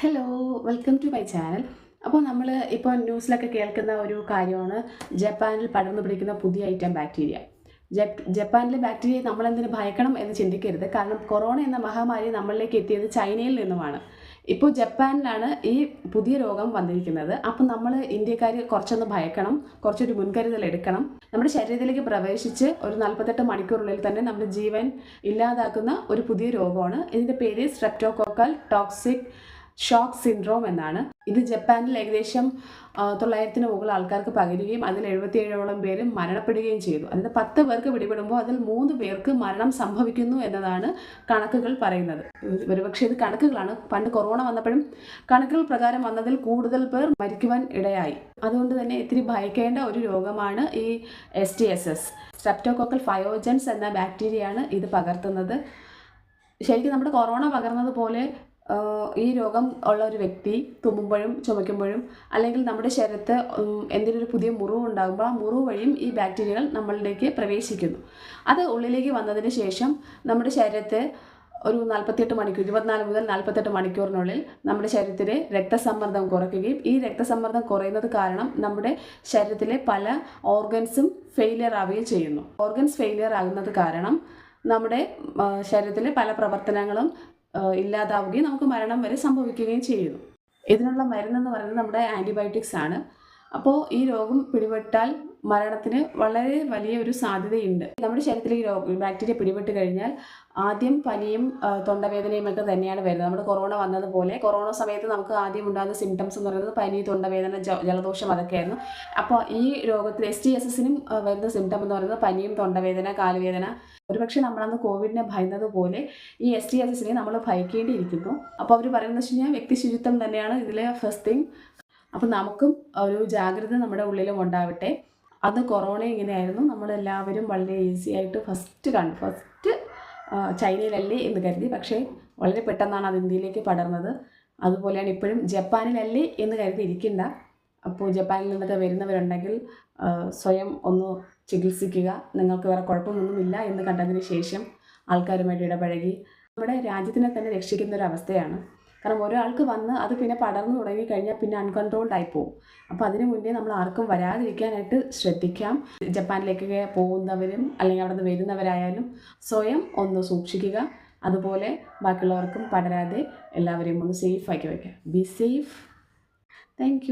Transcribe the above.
Hello welcome to my channel അപ്പോൾ നമ്മൾ ഇപ്പോൾ ന്യൂസിലൊക്കെ കേൾക്കുന്ന ഒരു കാര്യമാണ് ജപ്പാനിൽ പടർന്നു പിടിക്കുന്ന പുതിയ ഐറ്റം ബാക്ടീരിയ ജപ് ജപ്പാനിലെ ബാക്ടീരിയയെ നമ്മളെന്തിനു ഭയക്കണം എന്ന് ചിന്തിക്കരുത്. കാരണം കൊറോണ എന്ന മഹാമാരി നമ്മളിലേക്ക് എത്തിയത് ചൈനയിൽ നിന്നുമാണ്. ഇപ്പോൾ ജപ്പാനിലാണ് ഈ പുതിയ രോഗം വന്നിരിക്കുന്നത്. അപ്പം നമ്മൾ ഇന്ത്യക്കാർ കുറച്ചൊന്ന് ഭയക്കണം കുറച്ചൊരു മുൻകരുതൽ എടുക്കണം. നമ്മുടെ ശരീരത്തിലേക്ക് പ്രവേശിച്ച് ഒരു നാൽപ്പത്തെട്ട് മണിക്കൂറിനുള്ളിൽ തന്നെ നമ്മുടെ ജീവൻ ഇല്ലാതാക്കുന്ന ഒരു പുതിയ രോഗമാണ്. ഇതിന്റെ പേര് സ്ട്രെപ്റ്റോകോക്കൽ ടോക്സിക് ഷോക്ക് സിൻഡ്രോം എന്നാണ്. ഇത് ജപ്പാനിൽ ഏകദേശം തൊള്ളായിരത്തിന് മുകളിൽ ആൾക്കാർക്ക് പകരുകയും അതിൽ എഴുപത്തിയേഴോളം പേര് മരണപ്പെടുകയും ചെയ്തു. അതിന് പത്ത് പേർക്ക് പിടിപെടുമ്പോൾ അതിൽ മൂന്ന് പേർക്ക് മരണം സംഭവിക്കുന്നു എന്നതാണ് കണക്കുകൾ പറയുന്നത്. ഒരു- ഒരുപക്ഷെ ഇത് കണക്കുകളാണ്. പണ്ട് കൊറോണ വന്നപ്പോഴും കണക്കുകൾ പ്രകാരം വന്നതിൽ കൂടുതൽ പേർ മരിക്കുവാൻ ഇടയായി. അതുകൊണ്ട് തന്നെ ഇത്തിരി ഭയക്കേണ്ട ഒരു രോഗമാണ് ഈ S T S S streptococcal pyogenes എന്ന ബാക്ടീരിയയാണ് ഇത് പകർത്തുന്നത്. ശരിക്കും നമ്മുടെ കൊറോണ പകർന്നത് പോലെ ആഹ്, ഈ രോഗം ഉള്ള ഒരു വ്യക്തി തുമ്മുമ്പോഴും ചുമയ്ക്കുമ്പോഴും അല്ലെങ്കിൽ നമ്മുടെ ശരീരത്ത് എന്തെങ്കിലും ഒരു പുതിയ മുറിവ് ഉണ്ടാകുമ്പോൾ ആ മുറിവ് വഴിയും ഈ ബാക്ടീരിയകൾ നമ്മളിലേക്ക് പ്രവേശിക്കുന്നു. അത് ഉള്ളിലേക്ക് വന്നതിന് ശേഷം നമ്മുടെ ശരീരത്തെ ഒരു നാൽപ്പത്തിയെട്ട് മണിക്കൂർ ഇരുപത്തിനാല് മുതൽ നാൽപ്പത്തെട്ട് മണിക്കൂറിനുള്ളിൽ നമ്മുടെ ശരീരത്തിലെ രക്തസമ്മർദ്ദം കുറയ്ക്കുകയും ഈ രക്തസമ്മർദ്ദം കുറയുന്നത് കാരണം നമ്മുടെ ശരീരത്തിലെ പല ഓർഗൻസും ഫെയിലിയർ ആവുകയും ചെയ്യുന്നു. ഓർഗൻസ് ഫെയിലിയർ ആകുന്നത് കാരണം നമ്മുടെ ശരീരത്തിലെ പല പ്രവർത്തനങ്ങളും ഇല്ലാതാവുകയും നമുക്ക് മരണം വരെ സംഭവിക്കുകയും ചെയ്യുന്നു. ഇതിനുള്ള മരുന്നെന്ന് പറയുന്നത് നമ്മുടെ ആന്റിബയോട്ടിക്സ് ആണ്. അപ്പോൾ ഈ രോഗം പിടിപെട്ടാൽ മരണത്തിന് വളരെ വലിയ ഒരു സാധ്യതയുണ്ട്. നമ്മുടെ ശരീരത്തിൽ ഈ രോഗ ബാക്ടീരിയ പിടിപെട്ട് കഴിഞ്ഞാൽ ആദ്യം പനിയും തൊണ്ടവേദനയും ഒക്കെ തന്നെയാണ് വരുന്നത്. നമ്മുടെ കൊറോണ വന്നതുപോലെ കൊറോണ സമയത്ത് നമുക്ക് ആദ്യം ഉണ്ടാകുന്ന സിംറ്റംസ് എന്ന് പറയുന്നത് പനി തൊണ്ടവേദന ജലദോഷം അതൊക്കെയായിരുന്നു. അപ്പോൾ ഈ രോഗത്തിൽ എസ് ടി എസ് എസിനും വരുന്ന സിംറ്റം എന്ന് പറയുന്നത് പനിയും തൊണ്ടവേദന കാലുവേദന. ഒരുപക്ഷെ നമ്മളന്ന് കോവിഡിനെ ഭയന്നതുപോലെ ഈ എസ് ടി എസ് എസിനെ നമ്മൾ ഭയക്കേണ്ടിയിരിക്കുന്നു. അപ്പോൾ അവർ പറയുന്നത് വെച്ച് കഴിഞ്ഞാൽ വ്യക്തി ശുചിത്വം തന്നെയാണ് ഇതിലെ ഫസ്റ്റ് തിങ് അപ്പം നമുക്കും ഒരു ജാഗ്രത നമ്മുടെ ഉള്ളിലും ഉണ്ടാവട്ടെ. അത് കൊറോണ ഇങ്ങനെയായിരുന്നു നമ്മളെല്ലാവരും വളരെ ഈസി ആയിട്ട് ഫസ്റ്റ് കണ്ടു. ഫസ്റ്റ് ചൈനയിലല്ലേ എന്ന് കരുതി. പക്ഷേ വളരെ പെട്ടെന്നാണ് അത് ഇന്ത്യയിലേക്ക് പടർന്നത്. അതുപോലെയാണ് ഇപ്പോഴും ജപ്പാനിലല്ലേ എന്ന് കരുതി ഇരിക്കണ്ട അപ്പോൾ ജപ്പാനിൽ നിന്നൊക്കെ വരുന്നവരുണ്ടെങ്കിൽ സ്വയം ഒന്ന് ചികിത്സിക്കുക. നിങ്ങൾക്ക് വേറെ കുഴപ്പമൊന്നുമില്ല എന്ന് കണ്ടതിന് ശേഷം ആൾക്കാരുമായിട്ട് ഇടപഴകി. നമ്മുടെ രാജ്യത്തിനെ തന്നെ രക്ഷിക്കുന്ന ഒരു അവസ്ഥയാണ്. കാരണം ഒരാൾക്ക് വന്ന് അത് പിന്നെ പടർന്നു തുടങ്ങിക്കഴിഞ്ഞാൽ പിന്നെ അൺകൺട്രോൾഡ് ആയി പോകും അപ്പോൾ അതിന് മുന്നേ നമ്മൾ ആർക്കും വരാതിരിക്കാനായിട്ട് ശ്രദ്ധിക്കാം. ജപ്പാനിലേക്ക് പോകുന്നവരും അല്ലെങ്കിൽ അവിടെ നിന്ന് വരുന്നവരായാലും സ്വയം ഒന്ന് സൂക്ഷിക്കുക. അതുപോലെ ബാക്കിയുള്ളവർക്കും പടരാതെ എല്ലാവരെയും ഒന്ന് സേഫ് ആക്കി വയ്ക്കുക. Be safe thank